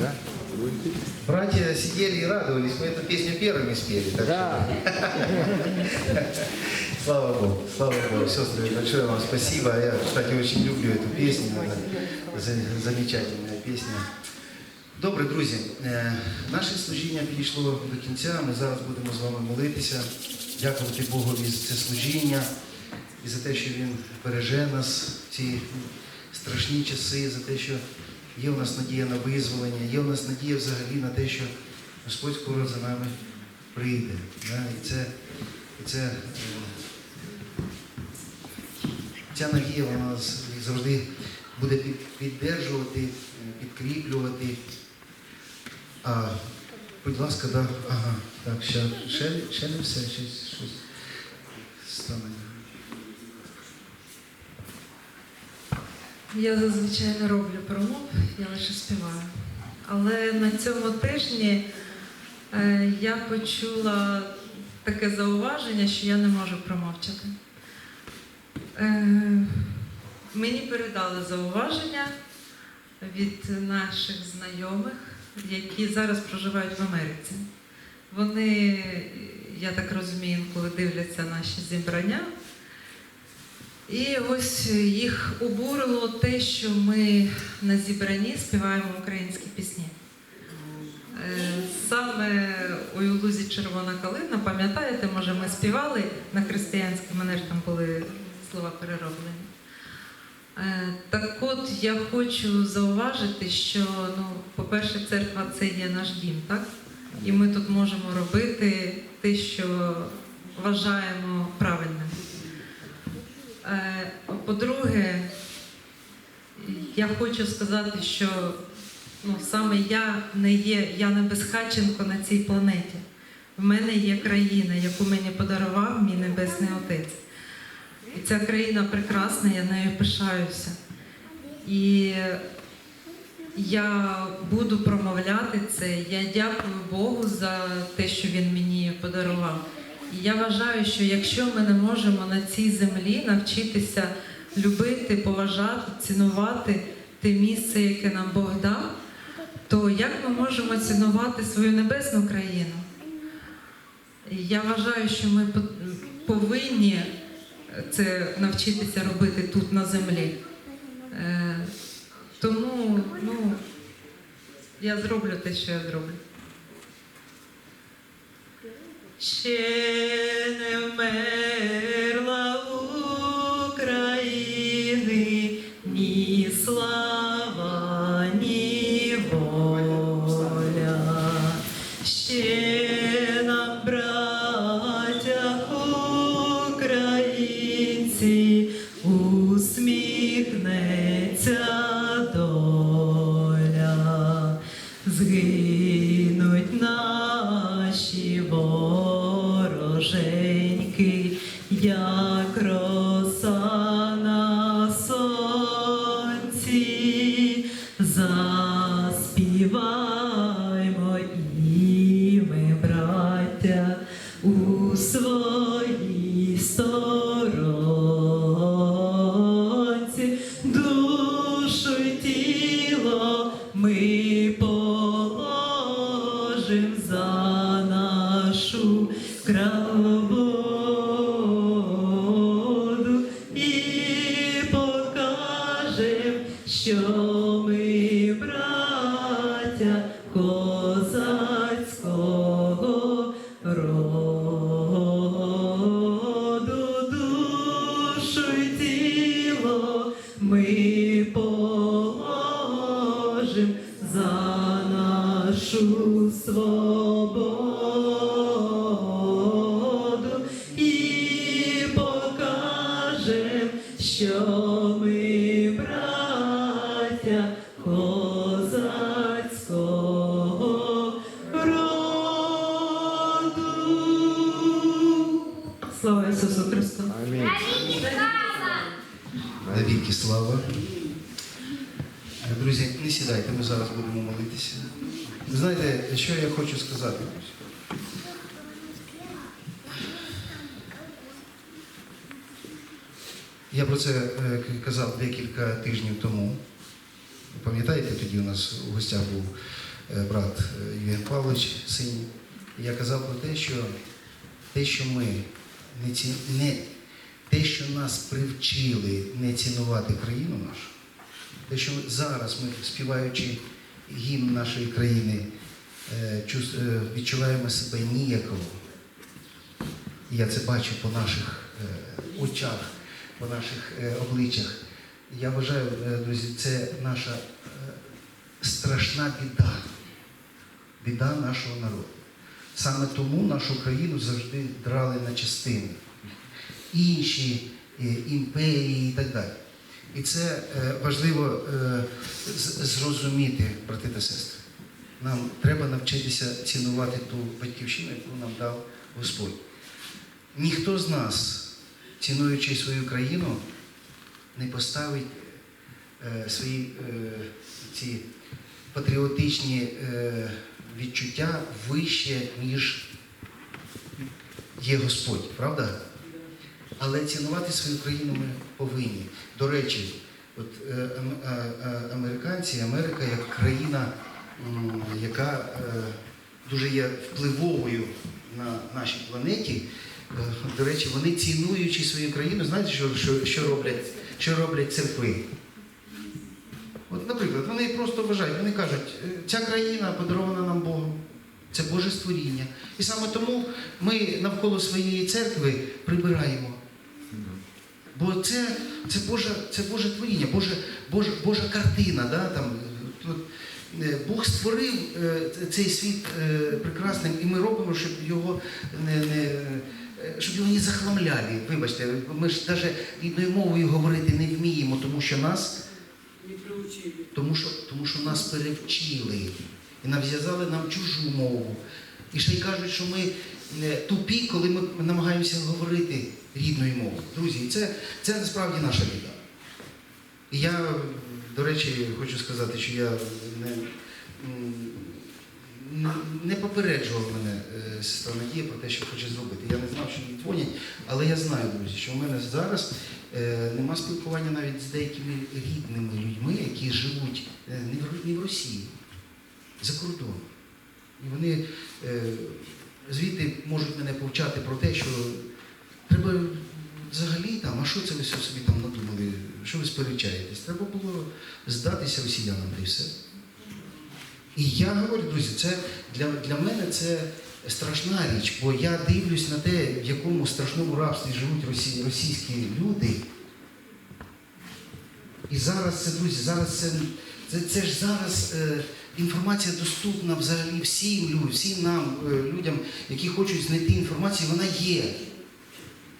Да? Братья сидели и радовались, мы эту песню первыми спели. так Да. Слава Богу, слава Богу. Сестры, большое вам спасибо. Я, кстати, очень люблю эту песню. Она за- замечательная пісня. Добре, друзі, е, наше служіння підійшло до кінця. Ми зараз будемо з вами молитися, дякувати Богові за це служіння і за те, що Він береже нас в ці страшні часи, за те, що є у нас надія на визволення, є у нас надія взагалі на те, що Господь скоро за нами прийде. Да? І це, і це е, ця надія вона завжди буде піддержувати, е, підкріплювати. А, будь ласка, да, ага, так, ще, ще, ще не все, ще щось стане. Я зазвичай не роблю промов, я лише співаю. Але на цьому тижні е, я почула таке зауваження, що я не можу промовчати. Е, мені передали зауваження від наших знайомих, які зараз проживають в Америці. Вони, я так розумію, коли дивляться наші зібрання, і ось їх обурило те, що ми на зібранні співаємо українські пісні. Е, Саме у Юлузі Червона калина, пам'ятаєте, може, ми співали на християнський манер, там були слова перероблені. Е, Так от я хочу зауважити, що, ну, по-перше, церква це є наш дім, так? І ми тут можемо робити те, що вважаємо правильним. Е, По-друге, я хочу сказати, що ну, саме я не є, я не безхатченко на цій планеті. В мене є країна, яку мені подарував мій Небесний Отець. І ця країна прекрасна, я нею пишаюся. І я буду промовляти це. Я дякую Богу за те, що Він мені подарував. Я вважаю, що якщо ми не можемо на цій землі навчитися любити, поважати, цінувати те місце, яке нам Бог дав, то як ми можемо цінувати свою небесну країну? Я вважаю, що ми повинні це навчитися робити тут на землі. Е, Тому ну, я зроблю те, що я зроблю. Ще не вмерла положим за нашу свободу що я хочу сказати? Я про це е, казав декілька тижнів тому. Пам'ятаєте, тоді у нас у гостях був е, брат е, Євген Павлович син. Я казав про те, що те, що ми не, ці, не те, що нас привчили не цінувати країну нашу, те, що зараз ми, співаючи гімн нашої країни, відчуваємо себе ніяково. Я це бачу по наших е, очах, по наших е, обличчях. Я вважаю, е, друзі, це наша е, страшна біда, біда нашого народу. Саме тому нашу країну завжди драли на частини. Інші е, імперії і так далі. І це е, важливо е, зрозуміти, брати та сестри. Нам треба навчитися цінувати ту батьківщину, яку нам дав Господь. Ніхто з нас, цінуючи свою країну, не поставить е, свої е, ці патріотичні е, відчуття вище, ніж є Господь, правда? Але цінувати свою країну ми повинні. До речі, от е, е, е, американці, Америка як країна, яка е, дуже є впливовою на нашій планеті. Е, До речі, вони цінуючи свою країну, знаєте, що, що, що роблять, що роблять церкви? От, наприклад, вони просто вважають, вони кажуть, «Е, ця країна подарована нам Богом. Це Боже створіння. І саме тому ми навколо своєї церкви прибираємо. Бо це, це, Боже, це Боже творіння, Боже, Боже, Божа картина. Да? Там, тут, Бог створив е, цей світ е, прекрасним, і ми робимо, щоб його не, не, е, щоб його не захламляли. Вибачте, ми ж навіть рідною мовою говорити не вміємо, тому що нас тому що, тому що нас перевчили і нав'язали нам чужу мову. І ще й кажуть, що ми е, тупі, коли ми намагаємося говорити рідною мовою. Друзі, це, це насправді наша біда. І я, до речі, хочу сказати, що я не, не попереджував мене е, сестра Надія про те, що хоче зробити. Я не знав, що їй дзвонять, але я знаю, друзі, що в мене зараз е, нема спілкування навіть з деякими рідними людьми, які живуть е, не в, Росії, за кордоном. І вони звідти можуть мене повчати про те, що треба взагалі там, а що це ви собі там надумали, що ви сперечаєтесь? Треба було здатися росіянам й все. І я говорю, друзі, це для, для мене це страшна річ, бо я дивлюсь на те, в якому страшному рабстві живуть росі, російські люди. І зараз це, друзі, зараз це, це, це ж зараз е, інформація доступна взагалі всім людям, всім нам, е, людям, які хочуть знайти інформацію, вона є.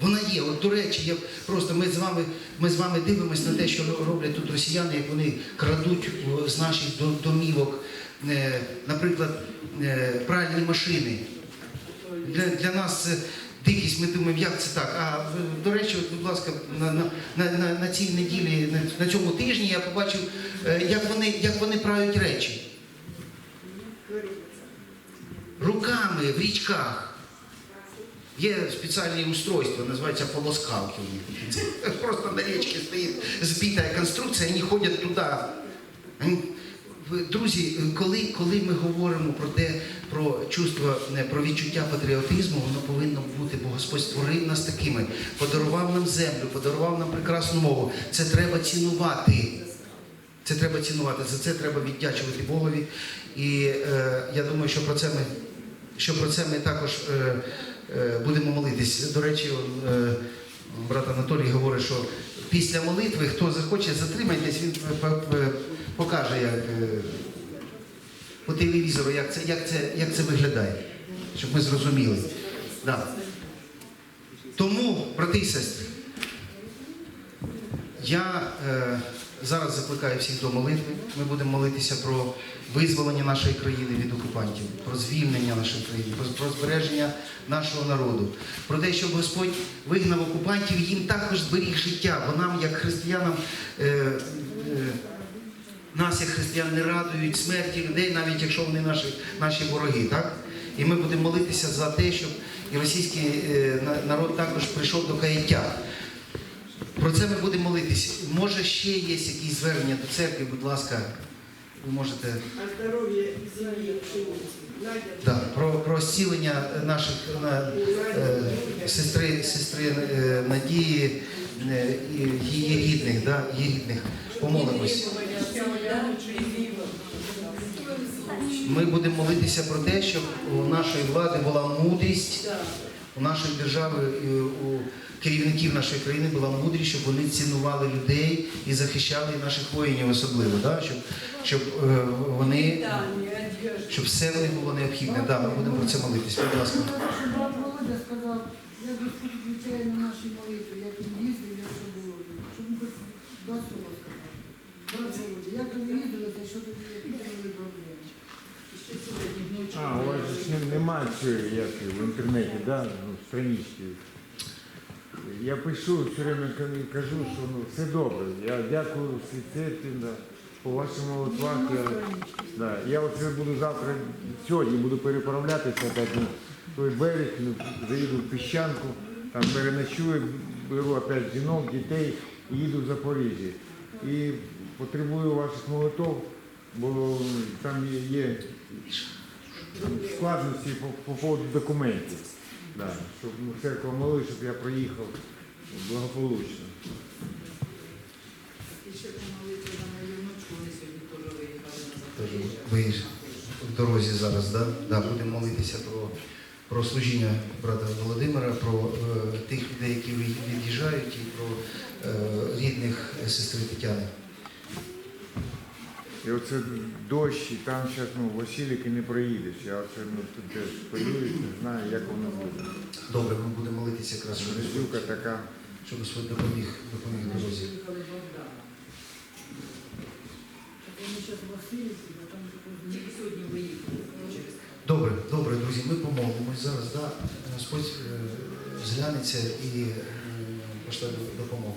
Вона є. От, до речі, я просто ми з вами, ми з вами дивимося на те, що роблять тут росіяни, як вони крадуть з наших домівок, е, наприклад, е, пральні машини. Для, для нас це дикість, ми думаємо, як це так. А до речі, от, будь ласка, на, на, на, на, цій неділі, на, на цьому тижні я побачив, е, як вони, як вони прають речі. Руками в річках. Є спеціальні устройства, називаються полоскалки Просто на річці стоїть збита конструкція, вони ходять туди. Друзі, коли, коли ми говоримо про те, про чувство, про відчуття патріотизму, воно повинно бути, бо Господь створив нас такими, подарував нам землю, подарував нам прекрасну мову. Це треба цінувати. Це треба цінувати, за це треба віддячувати Богові. І е, я думаю, що про це ми, що про це ми також е, будемо молитись. До речі, е, брат Анатолій говорить, що після молитви, хто захоче, затримайтесь, він е, по- по- покаже як, е, по телевізору, як це, як, це, як це виглядає, щоб ми зрозуміли. Да. Тому, брати і сестри, я е, зараз закликаю всіх до молитви. Ми будемо молитися про визволення нашої країни від окупантів, про звільнення нашої країни, про, збереження нашого народу, про те, щоб Господь вигнав окупантів, і їм також зберіг життя, бо нам, як християнам, е, е, нас, як християн, не радують смерті людей, навіть якщо вони наші, наші вороги. Так? І ми будемо молитися за те, щоб і російський е, народ також прийшов до каяття. Про це ми будемо молитись. Може, ще є якісь звернення до церкви, будь ласка, ви можете. А пшеницы. Надя, Да, про, про зцілення наших на, е, сестри, сестри е, Надії е, її рідних, да, її рідних. Помолимось. Ми будемо молитися про те, щоб у нашої влади була мудрість, нашої держави, у керівників нашої країни була мудрість, щоб вони цінували людей і захищали наших воїнів особливо, да? щоб, щоб е, вони, щоб все в них було необхідне. Да, ми будемо про це молитись. Будь ласка. Брат Володя я відвічаю на наші молитви, як він їздив, як що було. Щоб він хоч як ви їздили, що тобі які були проблеми? А, у вас же немає цієї як в інтернеті, да? ну, странички. Я пишу, все время ка- кажу, що ну, все добре. Я дякую церкві, да, по вашим молитвах. Я, да, я оце буду завтра, сьогодні буду переправлятися опять на той берег, ну, заїду в піщанку, там переночую, беру опять жінок, дітей і їду в Запоріжжя. І потребую ваших молитв, бо там є- є складності по, по поводу документів. Да, щоб ну, церква молила, щоб я проїхав благополучно. І ще помолитися за мою внучку, вони сьогодні теж виїхали на Запоріжжя. Ви в дорозі зараз, да? Да, будемо молитися про, про служіння брата Володимира, про е, тих людей, які від'їжджають, і про е, рідних сестри Тетяни. І оце дощ, і там зараз ну, Василіки не проїдеш. Я оце ну, тут теж сподіваюся, не знаю, як воно буде. Добре, ми будемо молитися якраз, щоб Грязюка Господь, така. щоб Господь допоміг, допоміг дорозі. Тільки сьогодні виїхали. Добре, добре, друзі, ми помолимось зараз. Да? Господь е, зглянеться і е, пошле допомогу.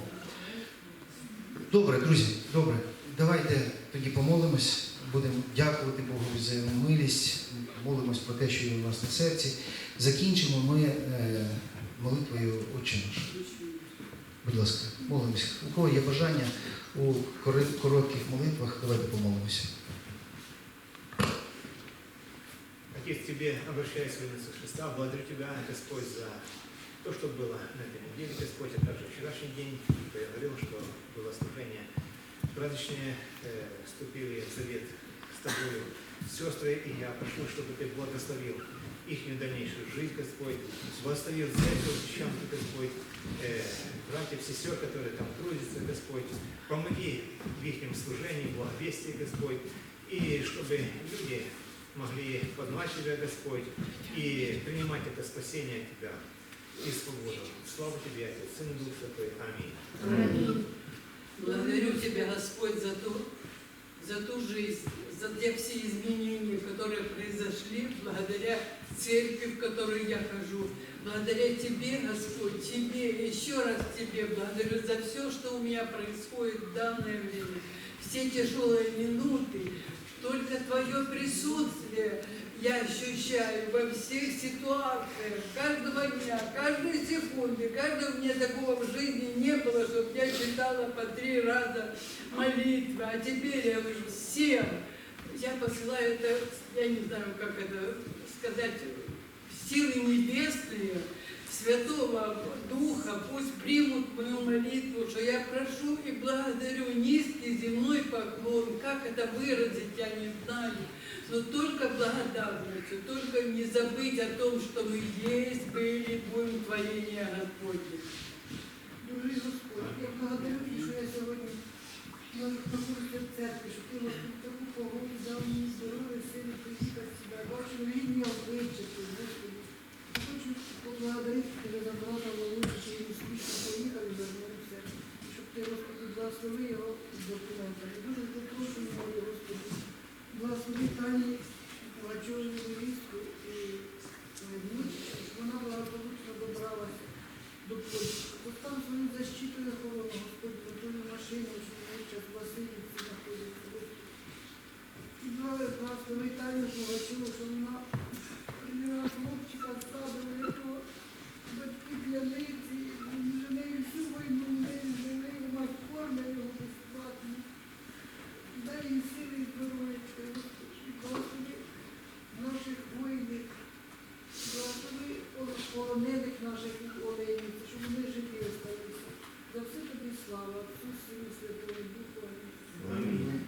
Добре, друзі, добре. Давайте тоді помолимось, будемо дякувати Богу за його милість, молимось про те, що є у нас на серці. Закінчимо ми е, молитвою Отче наш. Будь ласка, молимось. У кого є бажання у кори- коротких молитвах, давайте помолимося. Отец, к Тебе обращаюсь в Иисуса Христа, благодарю Тебя, Господь, за то, что было на этой неделе, Господь, а также вчерашний день, Ты говорил, что было служение праздничное, э, вступили в завет с Тобою сестры, и я прошу, чтобы Ты благословил их дальнейшую жизнь, Господь, благословил церковь, чьянку, Господь, э, братьев, сестер, которые там трудятся, Господь, помоги в их служении, благовестии, Господь, и чтобы люди могли познать Тебя, Господь, и принимать это спасение от Тебя и свободу. Слава Тебе, Отец, Сын и Дух Святой. Аминь. Благодарю Тебя, Господь, за ту, за ту жизнь, за те все изменения, которые произошли благодаря церкви, в которую я хожу. Благодаря Тебе, Господь, Тебе, еще раз Тебе благодарю за все, что у меня происходит в данное время. Все тяжелые минуты, только Твое присутствие я ощущаю во всех ситуациях, каждого дня, каждой секунды, каждого дня такого в жизни не было, чтобы я читала по три раза молитвы, а теперь я вижу всем. Я посылаю это, я не знаю, как это сказать, силы небесные, Святого Духа, пусть примут мою молитву, что я прошу и благодарю низкий земной поклон, как это выразить, я не знаю, но только благодарностью, только не забыть о том, что мы есть, были, будем творение Господне. Дорогий Господь, я благодарю тебе, що я сьогодні знаходжуся в церкві, що ти Господь таку погоду дав мені здоров'я, сили приїхати сюди. Я Бачу рідні обличчя, тут, Господи. Я Хочу поблагодарити тебе за брата Володю, що він успішно поїхав і вернувся. І Щоб ти, Господи, благослови його з документами. Благослови Тані Пугачову невістку і е, внучку, щоб вона благополучно добралася до Польщі. От там свою защиту і охорону, Господь, на ту машину, що вони зараз в Васильівці знаходяться. І благослови Таню Пугачову, що вона прийняла хлопчика, ставила його батьки п'яниці, і за нею всю війну, нею їм сили і здоров'я, і Господи, наших воїнів, благослови полонених наших олейниць, щоб вони живі осталися. За все тобі слава, Отцу, Сину, Святому Духу. Амінь.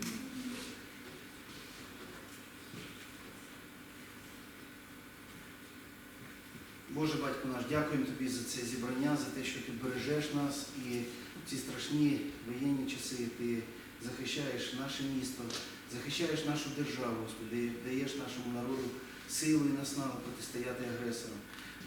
Боже батько наш, дякуємо тобі за це зібрання, за те, що ти бережеш нас і в ці страшні воєнні часи ти захищаєш наше місто, захищаєш нашу державу, Господи, даєш нашому народу силу і наснагу протистояти агресорам.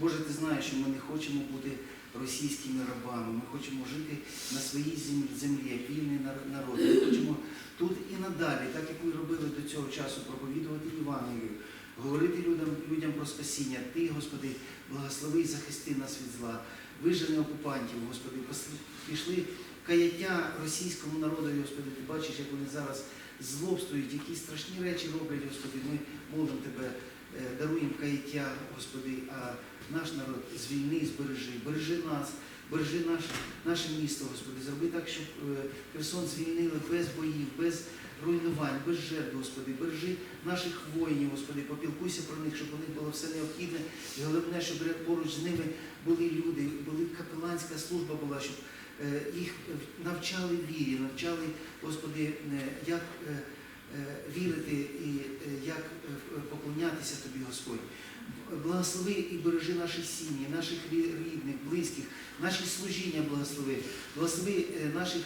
Боже, ти знаєш, що ми не хочемо бути російськими рабами, ми хочемо жити на своїй землі, землі вільний нар- народ. Ми хочемо тут і надалі, так як ми робили до цього часу, проповідувати Євангелію, говорити людям, людям про спасіння. Ти, Господи, благослови і захисти нас від зла, вижени окупантів, Господи, пішли каяття російському народу, Господи, ти бачиш, як вони зараз злобствують, які страшні речі роблять, Господи, ми молимо Тебе, даруємо каяття, Господи, а наш народ звільни, збережи, бережи нас, бережи наш, наше місто, Господи, зроби так, щоб е, Херсон звільнили без боїв, без руйнувань, без жертв, Господи, бережи наших воїнів, Господи, попілкуйся про них, щоб у них було все необхідне. І головне, щоб поруч з ними були люди, були капеланська служба була, щоб е, їх навчали вірі, навчали, Господи, е, як е, е, вірити і е, як е, поклонятися Тобі, Господь. Благослови і бережи наші сім'ї, наших рідних, близьких, наші служіння благослови, благослови е, наших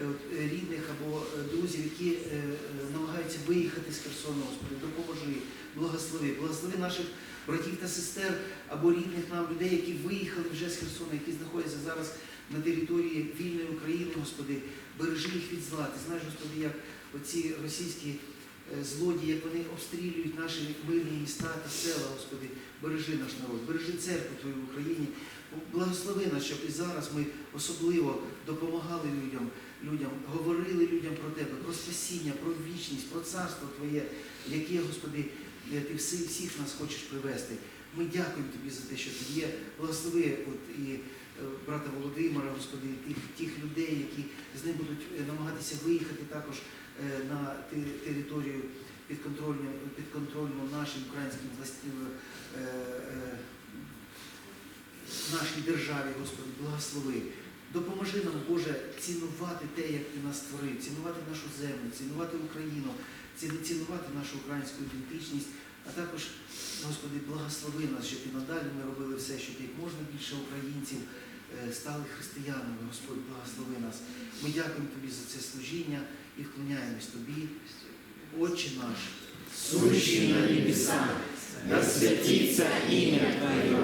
е, е, рідних або е, друзів, які е, е, намагаються виїхати з Херсону, Господи, допоможи, благослови, благослови наших братів та сестер або рідних нам людей, які виїхали вже з Херсона, які знаходяться зараз на території вільної України, Господи, бережи їх від зла. Ти знаєш, Господи, як оці російські е, злодії, як вони обстрілюють наші мирні міста та села, Господи, бережи наш народ, бережи церкву Твою в Україні. Благослови нас, щоб і зараз ми особливо допомагали людям, людям, говорили людям про Тебе, про спасіння, про вічність, про царство Твоє, яке, Господи, е, Ти всіх нас хочеш привести. Ми дякуємо Тобі за те, що Ти є. Благослови от, і е, брата Володимира, Господи, тих, тих людей, які з ним будуть намагатися виїхати також на територію підконтрольну, підконтрольну нашим українським властям, е, е, нашій державі, Господи, благослови. Допоможи нам, Боже, цінувати те, як Ти нас створив, цінувати нашу землю, цінувати Україну, цінувати нашу українську ідентичність, а також, Господи, благослови нас, щоб і надалі ми робили все, щоб як можна більше українців е, стали християнами. Господь, благослови нас. Ми дякуємо Тобі за це служіння і вклоняємось Тобі, Отче наш. сущий на небесах, да святится имя Твое,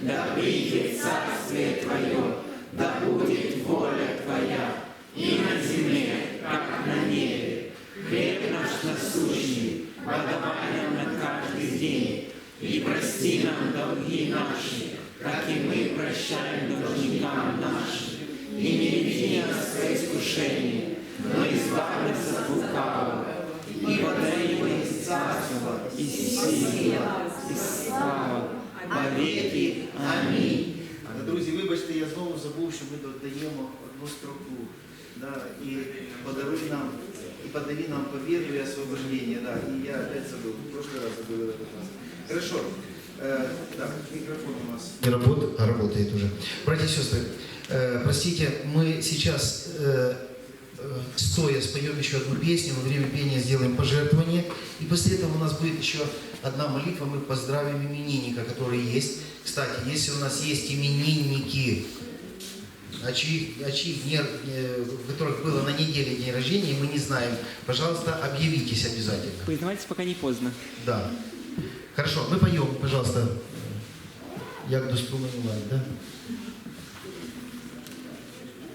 да придет царствие Твое, да будет воля Твоя и на земле, как на небе. Хлеб наш насущный, подавай нам на каждый день, и прости нам долги наши, как и мы прощаем должникам нашим. И не веди нас в искушение, но избавь нас от лукавого, ибо Твое есть царство и сила и слава во веки. Аминь. А, Друзі, вибачте, я знову забув, що ми додаємо одну строку. Да, і подаруй нам, і подари нам по вере и освобождение. Да, и я опять забыл. В прошлый раз забыл этот раз. Хорошо. Э, да, микрофон у нас. Не работает, а работает уже. Братья и сестры, э, простите, мы сейчас э, э, стоя споем еще одну песню, во время пения сделаем пожертвование, и после этого у нас будет еще одна молитва, мы поздравим именинника, который есть. Кстати, если у нас есть именинники, а чьих, а чьих дней, э, у которых было на неделе день рождения, мы не знаем, пожалуйста, объявитесь обязательно. Признавайтесь, пока не поздно. Да. Хорошо, мы поем, пожалуйста, Як до споминувань, да?